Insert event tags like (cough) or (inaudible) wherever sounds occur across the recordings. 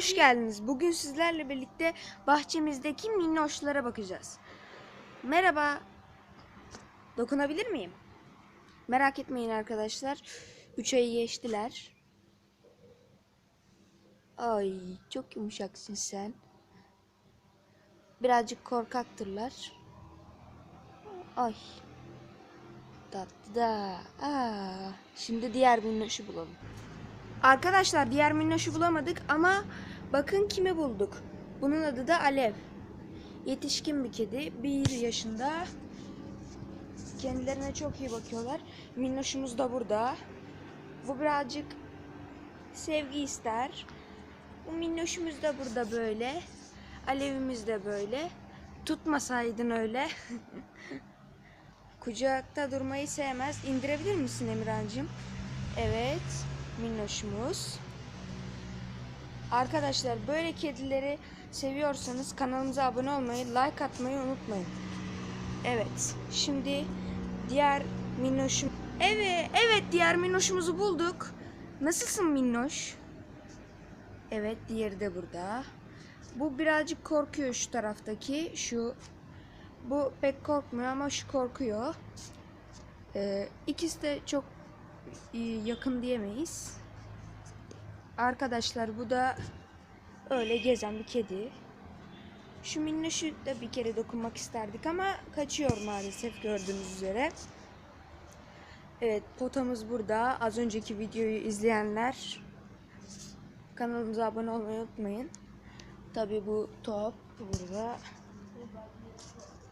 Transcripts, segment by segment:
hoş geldiniz. Bugün sizlerle birlikte bahçemizdeki minnoşlara bakacağız. Merhaba. Dokunabilir miyim? Merak etmeyin arkadaşlar. 3 ayı geçtiler. Ay çok yumuşaksın sen. Birazcık korkaktırlar. Ay. Tatlı da. Aa, şimdi diğer minnoşu bulalım. Arkadaşlar diğer minnoşu bulamadık ama bakın kimi bulduk. Bunun adı da Alev. Yetişkin bir kedi. Bir yaşında. Kendilerine çok iyi bakıyorlar. Minnoşumuz da burada. Bu birazcık sevgi ister. Bu minnoşumuz da burada böyle. Alevimiz de böyle. Tutmasaydın öyle. (laughs) Kucakta durmayı sevmez. İndirebilir misin Emirhan'cığım? Evet. Minnoşumuz. Arkadaşlar böyle kedileri seviyorsanız kanalımıza abone olmayı, like atmayı unutmayın. Evet. Şimdi diğer minnoşum. Evet, evet diğer minnoşumuzu bulduk. Nasılsın minnoş? Evet, diğeri de burada. Bu birazcık korkuyor şu taraftaki. Şu bu pek korkmuyor ama şu korkuyor. Ee, ikisi de çok yakın diyemeyiz. Arkadaşlar bu da öyle gezen bir kedi. Şu minnoşu da bir kere dokunmak isterdik ama kaçıyor maalesef gördüğünüz üzere. Evet potamız burada. Az önceki videoyu izleyenler kanalımıza abone olmayı unutmayın. Tabi bu top burada.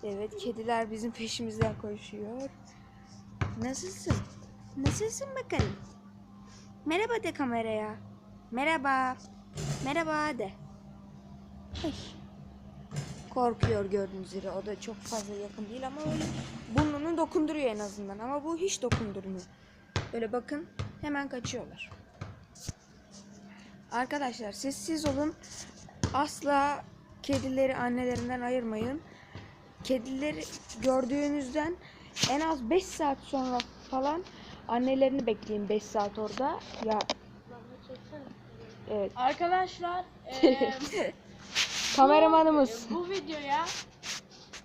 Evet kediler bizim peşimizden koşuyor. Nasılsın? Nasılsın bakalım? Merhaba de kameraya. Merhaba. Merhaba de. Ay. Korkuyor gördüğünüz üzere. O da çok fazla yakın değil ama öyle burnunu dokunduruyor en azından. Ama bu hiç dokundurmuyor. Böyle bakın hemen kaçıyorlar. Arkadaşlar sessiz olun. Asla kedileri annelerinden ayırmayın. Kedileri gördüğünüzden en az 5 saat sonra falan annelerini bekleyin 5 saat orada. Ya evet. Arkadaşlar (laughs) eee, Kameramanımız. bu videoya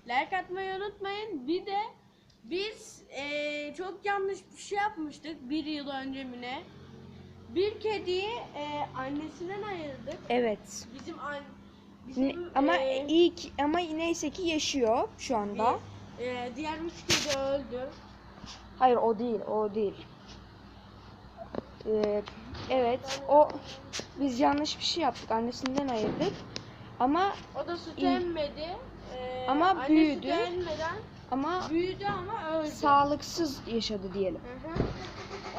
like atmayı unutmayın. Bir de biz eee, çok yanlış bir şey yapmıştık bir yıl önce mi ne? Bir kediyi eee, annesinden ayırdık. Evet. Bizim an Ne- bizim ama eee, iyi ki, ama neyse ki yaşıyor şu anda. bir, eee, diğer üç kedi öldü. Hayır o değil, o değil. Ee, evet, o biz yanlış bir şey yaptık. Annesinden ayırdık. Ama O da süt emmedi. Eee, Ama büyüdü. Emmeden ama büyüdü ama öldü. sağlıksız yaşadı diyelim. Hı hı.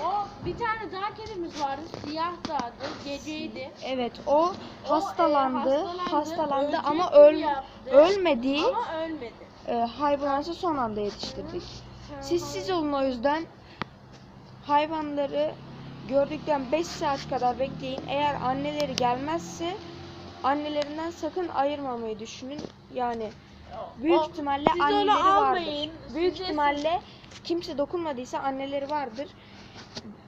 O bir tane daha kedimiz vardı. Siyah dağdı. Geceydi. Evet, o hastalandı, e, hastalandı, hastalandı ama öl yaptı. ölmedi. Ama ölmedi. E, hayvanatı son anda yetiştirdik. Sessiz olun o yüzden. Hayvanları gördükten 5 saat kadar bekleyin. Eğer anneleri gelmezse annelerinden sakın ayırmamayı düşünün. Yani büyük O- ihtimalle siz anneleri vardır. Büyük Size- ihtimalle kimse dokunmadıysa anneleri vardır.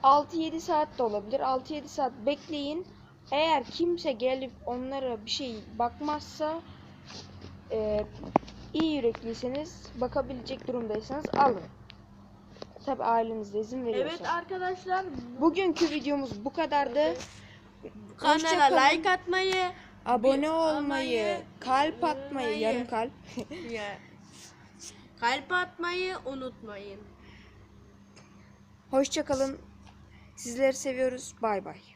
6-7 saat de olabilir. 6-7 saat bekleyin. Eğer kimse gelip onlara bir şey bakmazsa e, iyi yürekliyseniz bakabilecek durumdaysanız alın. Tabi aileniz izin veriyorsa. Evet arkadaşlar. Bugünkü videomuz bu kadardı. Hoşça Kanala kalın. like atmayı. Abone olmayı, olmayı, kalp atmayı, olmayı. yarım kalp. kalp atmayı unutmayın. Hoşça kalın. Sizleri seviyoruz. Bay bay.